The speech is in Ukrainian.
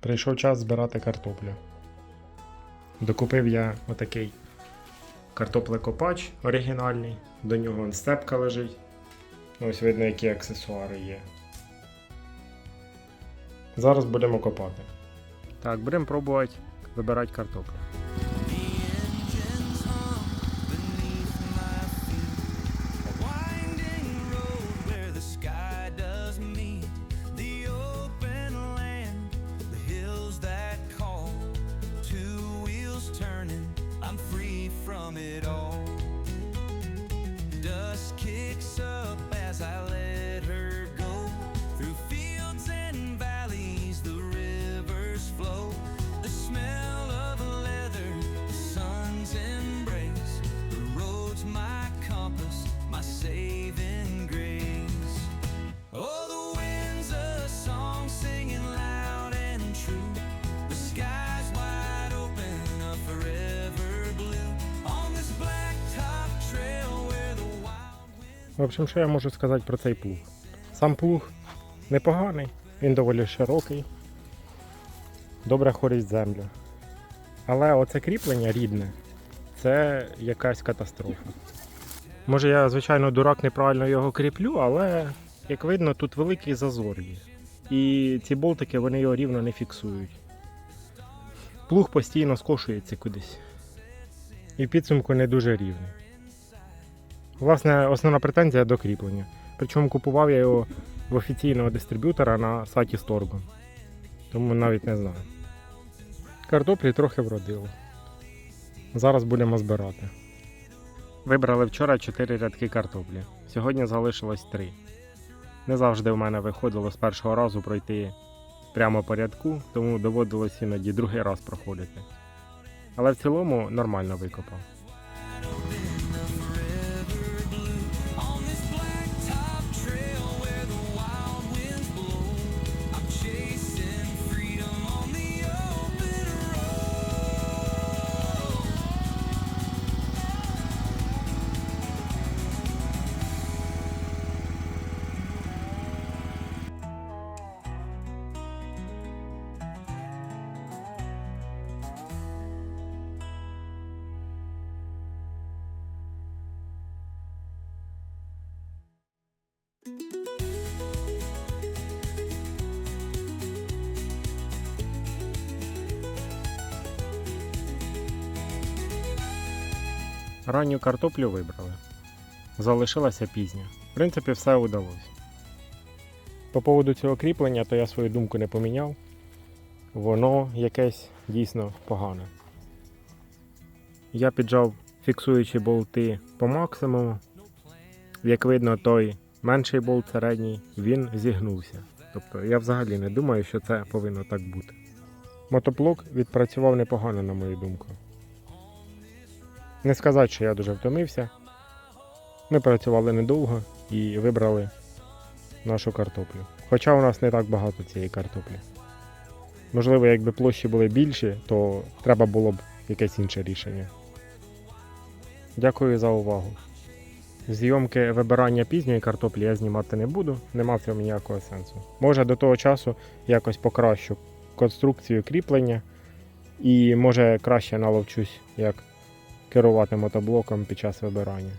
Прийшов час збирати картоплю. Докупив я отакий картоплекопач оригінальний. До нього он степка лежить. Ось видно, які аксесуари є. Зараз будемо копати. Так, будемо пробувати вибирати картоплю. В общем, що я можу сказати про цей плуг? Сам плуг непоганий, він доволі широкий, добре хорить землю. Але оце кріплення рідне це якась катастрофа. Може я, звичайно, дурак неправильно його кріплю, але як видно, тут великий зазор є. І ці болтики вони його рівно не фіксують. Плуг постійно скошується кудись. І підсумку не дуже рівний. Власне, основна претензія до кріплення. Причому купував я його в офіційного дистриб'ютора на сайті Storgo. Тому навіть не знаю. Картоплі трохи вродило. Зараз будемо збирати. Вибрали вчора 4 рядки картоплі. Сьогодні залишилось 3. Не завжди в мене виходило з першого разу пройти прямо по рядку, тому доводилось іноді другий раз проходити. Але в цілому нормально викопав. Ранню картоплю вибрали. Залишилася пізня. В принципі, все вдалося. По поводу цього кріплення, то я свою думку не поміняв. Воно якесь дійсно погане. Я піджав фіксуючі болти по максимуму. Як видно, той менший болт середній, він зігнувся. Тобто я взагалі не думаю, що це повинно так бути. Мотоблок відпрацював непогано, на мою думку. Не сказати, що я дуже втомився. Ми працювали недовго і вибрали нашу картоплю. Хоча у нас не так багато цієї картоплі. Можливо, якби площі були більші, то треба було б якесь інше рішення. Дякую за увагу. Зйомки вибирання пізньої картоплі я знімати не буду, нема в цьому ніякого сенсу. Може до того часу якось покращу конструкцію кріплення і може краще наловчусь, як керувати мотоблоком під час вибирання.